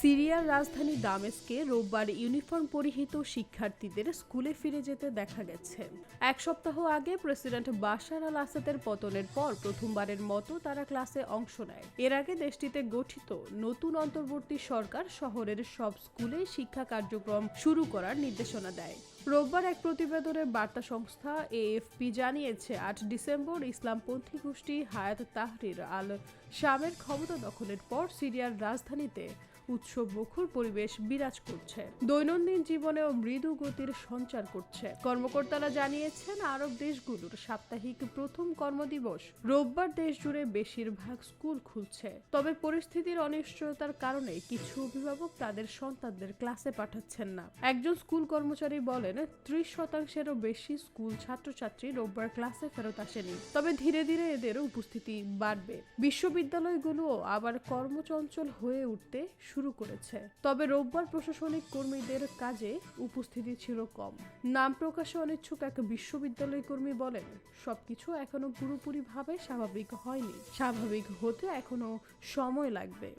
সিরিয়ার রাজধানী দামেস্কে রোববার ইউনিফর্ম পরিহিত শিক্ষার্থীদের স্কুলে ফিরে যেতে দেখা গেছে। এক সপ্তাহ আগে প্রেসিডেন্ট বাশার আল আসাদের পতনের পর প্রথমবারের মতো তারা ক্লাসে অংশ নেয়। এর আগে দেশটিতে গঠিত নতুন অন্তর্বর্তী সরকার শহরের সব স্কুলে শিক্ষা কার্যক্রম শুরু করার নির্দেশনা দেয়। রোববার এক প্রতিবেদনে বার্তা সংস্থা এএফপি জানিয়েছে, আট ডিসেম্বর ইসলামপন্থী গোষ্ঠী হায়াত তাহরির আল শামের ক্ষমতা দখলের পর সিরিয়ার রাজধানীতে উৎসব মুখর পরিবেশ বিরাজ করছে। দৈনন্দিন জীবনেও মৃদু গতির সঞ্চার করছে। কর্মকর্তারা জানিয়েছেন, আরব দেশগুলোর সাপ্তাহিক প্রথম কর্মদিবস রোববার দেশ জুড়ে বেশিরভাগ স্কুল খুলছে। তবে পরিস্থিতির অনিশ্চয়তার কারণে কিছু অভিভাবক তাদের সন্তানদের ক্লাসে পাঠাচ্ছেন না। একজন স্কুল কর্মচারী বলেন, ত্রিশ শতাংশেরও বেশি স্কুল ছাত্রছাত্রী রোববার ক্লাসে ফেরত আসেনি। তবে ধীরে ধীরে এদের উপস্থিতি বাড়বে। বিশ্ববিদ্যালয়গুলোও আবার কর্মচঞ্চল হয়ে উঠতে শুরু করেছে। তবে রোববার প্রশাসনিক কর্মীদের কাজে উপস্থিতি ছিল কম। নাম প্রকাশে অনিচ্ছুক এক বিশ্ববিদ্যালয় কর্মী বলেন, সবকিছু এখনও পুরোপুরিভাবে স্বাভাবিক হয়নি। স্বাভাবিক হতে এখনও সময় লাগবে।